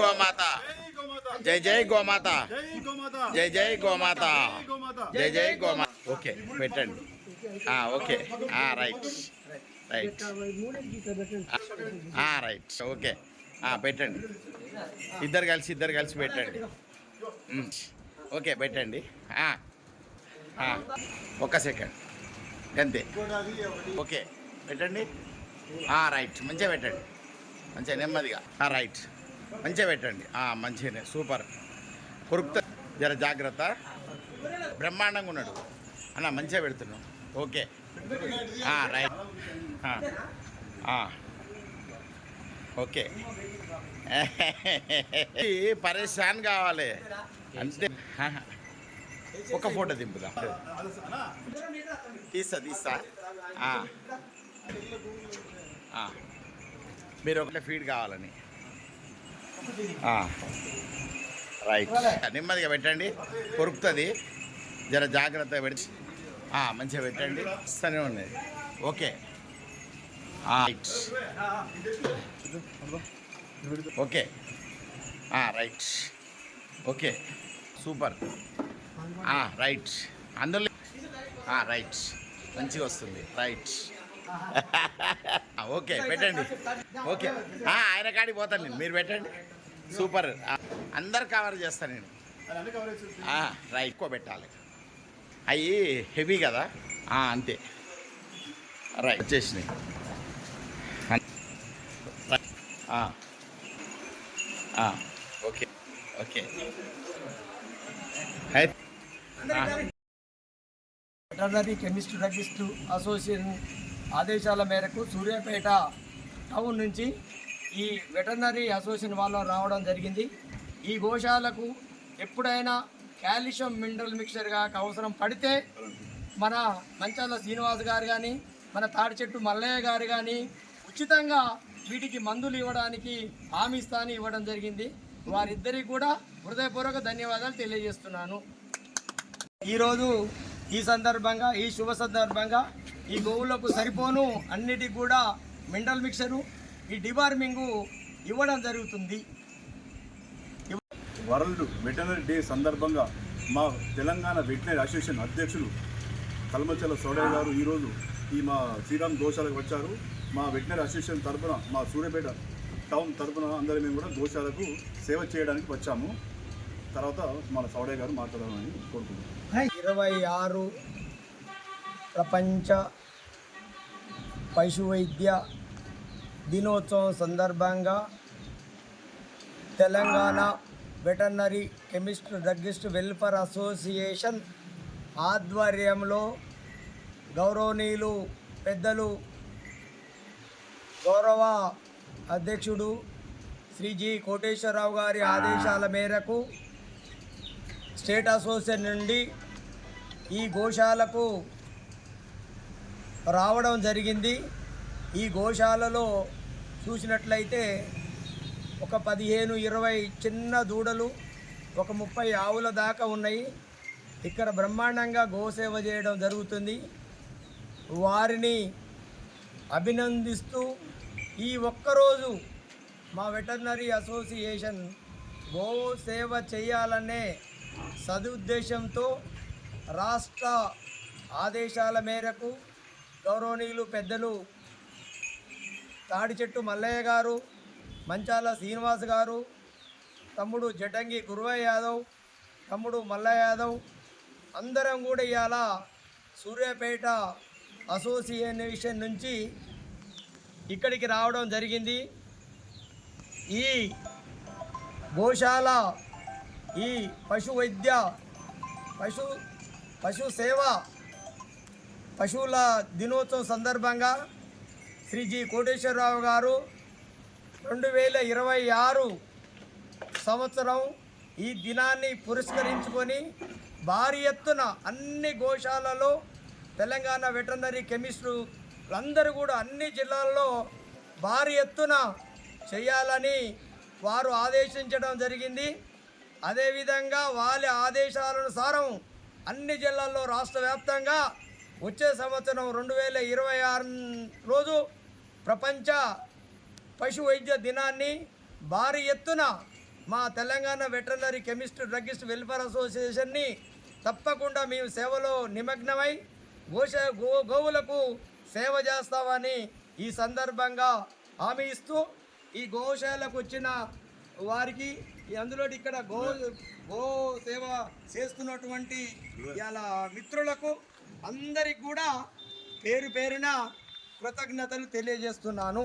గోమాత. జై జై గోమాత. జై జై గోమాత. జై జై గోమాత. ఓకే పెట్టండి. Okay. Right. Right. Right. Okay. పెట్టండి. ఇద్దరు కలిసి ఇద్దరు కలిసి పెట్టండి. ఓకే పెట్టండి. ఒక సెకండ్. అంతే. ఓకే. పెట్టండి. రైట్. మంచిగా పెట్టండి. మంచిగా నెమ్మదిగా. రైట్. మంచిగా పెట్టండి. మంచిగానే సూపర్. కురుక్త జర జాగ్రత్త. బ్రహ్మాండంగా ఉన్నాడు. అన్న మంచిగా పెడుతున్నాం ఓకే. రైట్. ఓకే. పరేషాన్ కావాలి. అంతే. ఒక ఫోటో దింపుదా. తీస్తా తీస్తా. మీరు ఒకటే ఫీడ్ కావాలని. రైట్ నెమ్మదిగా పెట్టండి. కొరుకుతుంది. జర జాగ్రత్తగా పెట్టి మంచిగా పెట్టండి. ఇస్తూనే ఉంది okay. Right okay. Right okay. Super. Right అందులో రైట్ మంచిగా వస్తుంది. Right okay. పెట్టండి. ఓకే. ఆయన కాడికి పోతాను నేను. మీరు పెట్టండి. సూపర్. అందరు కవర్ చేస్తాను నేను. రైట్. ఎక్కువ పెట్టాలి. అవి హెవీ కదా? అంతే. రైట్. వచ్చేసినాయి. Okay. Okay. Veterinary chemist druggist association ఆదేశాల మేరకు సూర్యాపేట టౌన్ నుంచి ఈ వెటర్నరీ అసోసియేషన్ వాళ్ళు రావడం జరిగింది. ఈ గోశాలకు ఎప్పుడైనా కాల్షియం మినరల్ మిక్చర్ కాక అవసరం పడితే మన మంచాల శ్రీనివాస్ గారు కానీ మన తాడి చెట్టు మల్లయ్య గారు కానీ ఉచితంగా వీటికి మందులు ఇవ్వడానికి హామీ స్థాని ఇవ్వడం జరిగింది. వారిద్దరికి కూడా హృదయపూర్వక ధన్యవాదాలు తెలియజేస్తున్నాను. ఈరోజు ఈ సందర్భంగా ఈ శుభ సందర్భంగా ఈ గోవులకు సరిపోను అన్నిటికి కూడా మినరల్ మిక్చరు ఈ డివార్మింగు ఇవ్వడం జరుగుతుంది. వరల్డ్ వెటనరీ డే సందర్భంగా మా తెలంగాణ వెటనరీ అసోసియేషన్ అధ్యక్షులు కల్మచల సోడయ్య గారు ఈరోజు ఈ మా శ్రీరామ్ గోశాలకు వచ్చారు. మా వెటనరీ అసోసియేషన్ తరపున మా సూర్యాపేట టౌన్ తరపున అందరం మేము కూడా గోశాలకు సేవ చేయడానికి వచ్చాము. తర్వాత మన సౌడయ్య గారు మాట్లాడాలని కోరుకుంటున్నాం. ఇరవై ఆరు ప్రపంచ పశు వైద్య దినోత్సవం సందర్భంగా Telangana veterinary chemist druggist welfare association ఆధ్వర్యంలో గౌరవనీయులు పెద్దలు గౌరవ అధ్యక్షుడు శ్రీ జి కోటేశ్వరరావు గారి ఆదేశాల మేరకు స్టేట్ అసోసియేషన్ నుండి ఈ గోశాలకు రావడం జరిగింది. ఈ గోశాలలో చూసినట్లయితే ఒక పదిహేను ఇరవై చిన్న దూడలు ఒక ముప్పై ఆవుల దాకా ఉన్నాయి. ఇక్కడ బ్రహ్మాండంగా గోసేవ చేయడం జరుగుతుంది. వారిని అభినందిస్తూ ఈ ఒక్కరోజు మా వెటర్నరీ అసోసియేషన్ గో సేవ చేయాలనే సదుద్దేశంతో రాష్ట్ర ఆదేశాల మేరకు గౌరవనీయులు పెద్దలు తాడి చెట్టు మల్లయ్య గారు మంచాల శ్రీనివాస్ గారు తమ్ముడు జటంగి గురువయ్య యాదవ్ తమ్ముడు మల్లయ్య యాదవ్ అందరం కూడా ఇవాళ సూర్యాపేట అసోసియేషన్ నుంచి ఇక్కడికి రావడం జరిగింది. ఈ గోశాల ఈ పశు వైద్య పశు పశు సేవ పశువుల దినోత్సవం సందర్భంగా శ్రీ జి కోటేశ్వరరావు గారు రెండు వేల ఇరవై ఆరు సంవత్సరం ఈ దినాన్ని పురస్కరించుకొని భారీ ఎత్తున అన్ని గోశాలలో తెలంగాణ వెటర్నరీ కెమిస్టులు అందరూ కూడా అన్ని జిల్లాల్లో భారీ ఎత్తున చేయాలని వారు ఆదేశించడం జరిగింది. అదేవిధంగా వాళ్ళ ఆదేశాలనుసారం అన్ని జిల్లాల్లో రాష్ట్ర వ్యాప్తంగా వచ్చే సంవత్సరం రెండు వేల ఇరవై ఆరు రోజు ప్రపంచ పశు వైద్య దినాన్ని భారీ ఎత్తున మా Telangana veterinary chemist druggist welfare అసోసియేషన్ని తప్పకుండా మేము సేవలో నిమగ్నమై గోష గో గోవులకు సేవ చేస్తామని ఈ సందర్భంగా హామీ ఇస్తూ ఈ గోశాలకు వచ్చిన వారికి అందులో ఇక్కడ గో గో సేవ చేస్తున్నటువంటి ఇలా మిత్రులకు అందరికి కూడా పేరు పేరున కృతజ్ఞతలు తెలియజేస్తున్నాను.